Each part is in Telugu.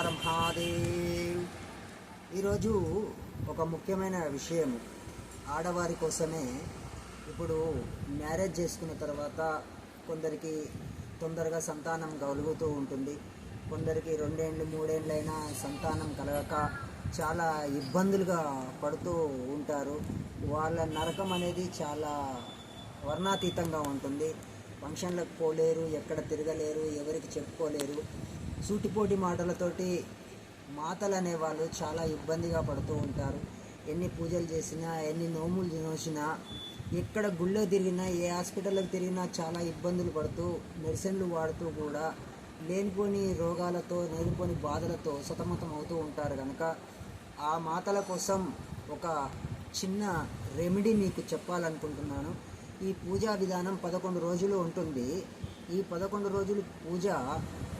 హర. మహాదేవ్ ఈరోజు ఒక ముఖ్యమైన విషయం ఆడవారి కోసమే ఇప్పుడు మ్యారేజ్ చేసుకున్న తర్వాత కొందరికి తొందరగా సంతానం కలుగుతూ ఉంటుంది. కొందరికి రెండేండ్లు మూడేండ్లైనా సంతానం కలగక చాలా ఇబ్బందులుగా పడుతూ ఉంటారు. వాళ్ళ నరకం అనేది చాలా వర్ణాతీతంగా ఉంటుంది. ఫంక్షన్లకు పోలేరు ఎక్కడ తిరగలేరు ఎవరికి చెప్పుకోలేరు. సూటిపోటి మాటలతోటి మాతలు అనేవాళ్ళు చాలా ఇబ్బందిగా పడుతూ ఉంటారు. ఎన్ని పూజలు చేసినా ఎన్ని నోములు నోసినా ఎక్కడ గుళ్ళో తిరిగినా ఏ హాస్పిటల్కి తిరిగినా చాలా ఇబ్బందులు పడుతూ మెడిసిన్లు వాడుతూ కూడా లేనిపోని రోగాలతో లేనిపోని బాధలతో సతమతం అవుతూ ఉంటారు కనుక ఆ మాతల కోసం ఒక చిన్న రెమెడీ మీకు చెప్పాలనుకుంటున్నాను. ఈ పూజా విధానం పదకొండు రోజులు ఉంటుంది. ఈ పదకొండు రోజులు పూజ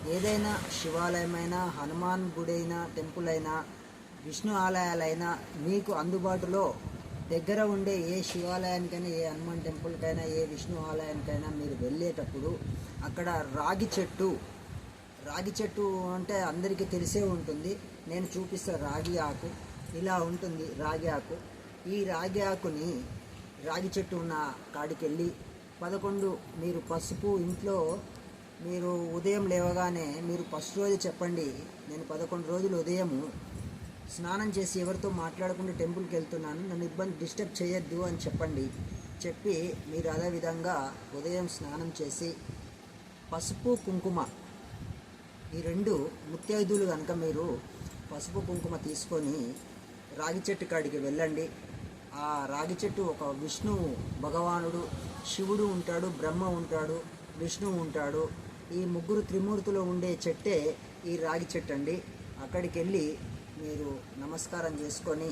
ఏదైనా శివాలయమైనా హనుమాన్ గుడైనా టెంపుల్ అయినా విష్ణు ఆలయాలైనా మీకు అందుబాటులో దగ్గర ఉండే ఏ శివాలయానికైనా ఏ హనుమాన్ టెంపుల్కైనా ఏ విష్ణు ఆలయానికైనా మీరు వెళ్ళేటప్పుడు అక్కడ రాగి చెట్టు రాగి చెట్టు అంటే అందరికీ తెలిసే ఉంటుంది. నేను చూపిస్తా రాగి ఆకు. ఇలా ఉంటుంది రాగి ఆకు. ఈ రాగి ఆకుని రాగి చెట్టు ఉన్న కాడికి వెళ్ళి పదకొండు మీరు పసుపు ఇంట్లో మీరు ఉదయం లేవగానే మీరు ఫస్ట్ రోజు చెప్పండి. నేను పదకొండు రోజులు ఉదయం స్నానం చేసి ఎవరితో మాట్లాడకుండా టెంపుల్కి వెళ్తున్నాను. నన్ను ఇబ్బంది డిస్టర్బ్ చేయొద్దు అని చెప్పండి. చెప్పి మీరు అదే విధంగా ఉదయం స్నానం చేసి పసుపు కుంకుమ ఈ రెండు ముత్తైదులు కనుక మీరు పసుపు కుంకుమ తీసుకొని రాగి చెట్టు కాడికి వెళ్ళండి. ఆ రాగి చెట్టు ఒక విష్ణు భగవానుడు శివుడు ఉంటాడు బ్రహ్మ ఉంటాడు విష్ణువు ఉంటాడు. ఈ ముగ్గురు త్రిమూర్తులు ఉండే చెట్టే ఈ రాగి చెట్టు అండి అక్కడికి వెళ్ళి మీరు నమస్కారం చేసుకొని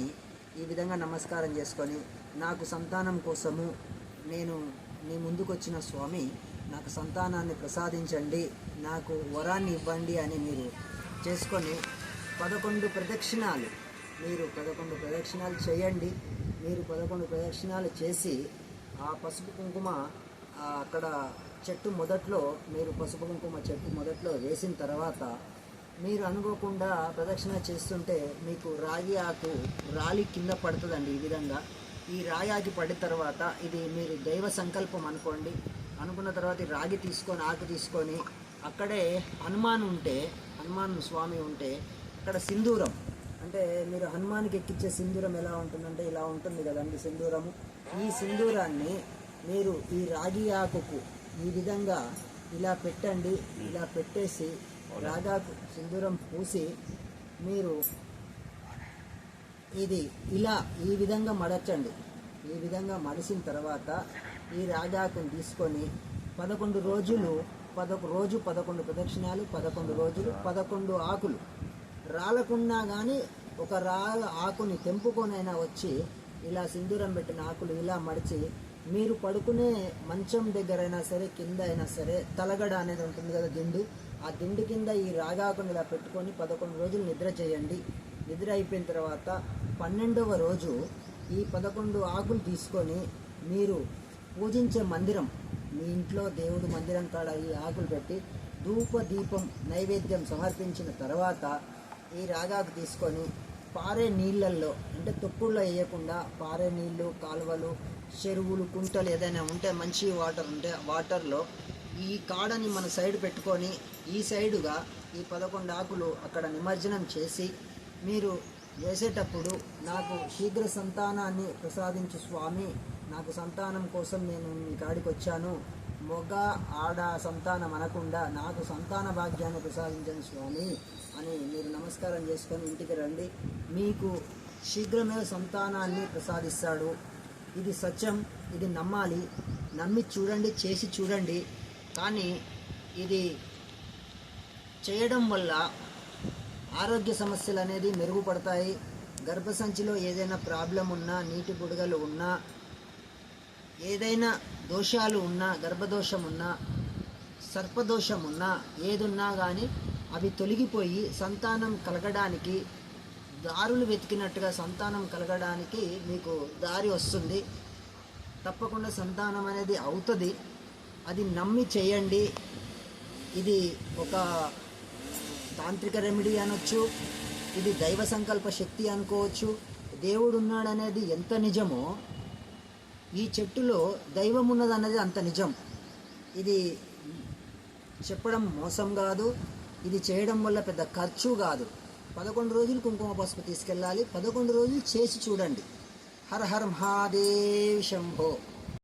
ఈ విధంగా నమస్కారం చేసుకొని నాకు సంతానం కోసము నేను నీ ముందుకు వచ్చిన స్వామి నాకు సంతానాన్ని ప్రసాదించండి నాకు వరాన్ని ఇవ్వండి అని మీరు చేసుకొని పదకొండు ప్రదక్షిణాలు మీరు పదకొండు ప్రదక్షిణాలు చేయండి. మీరు పదకొండు ప్రదక్షిణాలు చేసి ఆ పసుపు కుంకుమ అక్కడ చెట్టు మొదట్లో మీరు పసుపు కుంకుమ చెట్టు మొదట్లో వేసిన తర్వాత మీరు అనుకోకుండా ప్రదక్షిణ చేస్తుంటే మీకు రాగి ఆకు రాలి కింద పడుతుందండి ఈ విధంగా. ఈ రాగి ఆకి పడిన తర్వాత ఇది మీరు దైవ సంకల్పం అనుకోండి. అనుకున్న తర్వాత ఈ రాగి తీసుకొని ఆకు తీసుకొని అక్కడే హనుమాన్ ఉంటే హనుమాన్ స్వామి ఉంటే అక్కడ సింధూరం. అంటే మీరు హనుమాన్కి ఎక్కించే సింధూరం ఎలా ఉంటుందంటే ఇలా ఉంటుంది కదండి సింధూరము. ఈ సింధూరాన్ని మీరు ఈ రాగి ఆకుకు ఈ విధంగా ఇలా పెట్టండి ఇలా పెట్టేసి రాగాకు సింధూరం పూసి మీరు ఇది ఇలా ఈ విధంగా మడచండి ఈ విధంగా మడిసిన తర్వాత ఈ రాగాకుని తీసుకొని పదకొండు రోజులు పదొక రోజు పదకొండు ప్రదక్షిణాలు పదకొండు రోజులు పదకొండు ఆకులు. రాలకున్నా కానీ ఒక రాళ్ళ ఆకుని తెంపుకొనైనా వచ్చి ఇలా సింధూరం పెట్టిన ఆకులు ఇలా మడిచి మీరు పడుకునే మంచం దగ్గర అయినా సరే కింద అయినా సరే తలగడ అనేది ఉంటుంది కదా దిండు ఆ దిండు కింద ఈ రాగాకుని ఇలా పెట్టుకొని పదకొండు రోజులు నిద్ర చేయండి. నిద్ర అయిపోయిన తర్వాత పన్నెండవ రోజు ఈ పదకొండు ఆకులు తీసుకొని మీరు పూజించే మందిరం మీ ఇంట్లో దేవుడు మందిరం కాడ ఈ ఆకులు పెట్టి ధూప దీపం నైవేద్యం సమర్పించిన తర్వాత ఈ రాగాకు తీసుకొని పారే నీళ్ళల్లో అంటే తొక్కుల్లో వేయకుండా పారే నీళ్ళు కాలువలు చెరువులు కుంటలు ఏదైనా ఉంటే మంచి వాటర్ ఉంటే వాటర్లో ఈ కాడని మన సైడ్ పెట్టుకొని ఈ సైడుగా ఈ పదకొండు ఆకులు అక్కడ నిమజ్జనం చేసి మీరు వేసేటప్పుడు నాకు శీఘ్ర సంతానాన్ని ప్రసాదించు స్వామి. నాకు సంతానం కోసం నేను మీ కాడికి వచ్చాను. మొగ ఆడ సంతానం అనకుండా నాకు సంతాన భాగ్యాన్ని ప్రసాదించండి స్వామి అని మీరు నమస్కారం చేసుకొని ఇంటికి రండి. మీకు శీఘ్రమే సంతానాన్ని ప్రసాదిస్తాడు. ఇది సత్యం ఇది నమ్మాలి. నమ్మి చూడండి చేసి చూడండి. కానీ ఇది చేయడం వల్ల ఆరోగ్య సమస్యలు అనేది మెరుగుపడతాయి. గర్భసంచిలో ఏదైనా ప్రాబ్లం ఉన్నా నీటి బుడగలు ఉన్నా ఏదైనా దోషాలు ఉన్నా గర్భదోషం ఉన్నా సర్పదోషం ఉన్నా ఏదున్నా కానీ అవి తొలగిపోయి సంతానం కలగడానికి దారులు వెతికినట్టుగా సంతానం కలగడానికి మీకు దారి వస్తుంది. తప్పకుండా సంతానం అనేది అవుతుంది. అది నమ్మి చేయండి. ఇది ఒక తాంత్రిక రెమెడీ అనొచ్చు ఇది దైవ సంకల్ప శక్తి అనుకోవచ్చు. దేవుడు ఉన్నాడనేది ఎంత నిజమో ఈ చెట్టులో దైవం ఉన్నదన్నది అంత నిజం. ఇది చెప్పడం మోసం కాదు ఇది చేయడం వల్ల పెద్ద ఖర్చు కాదు. పదకొండు రోజులు కుంకుమ పసుపు తీసుకెళ్ళాలి పదకొండు రోజులు చేసి చూడండి. హర హర్ మహాదేవ్ శంభో.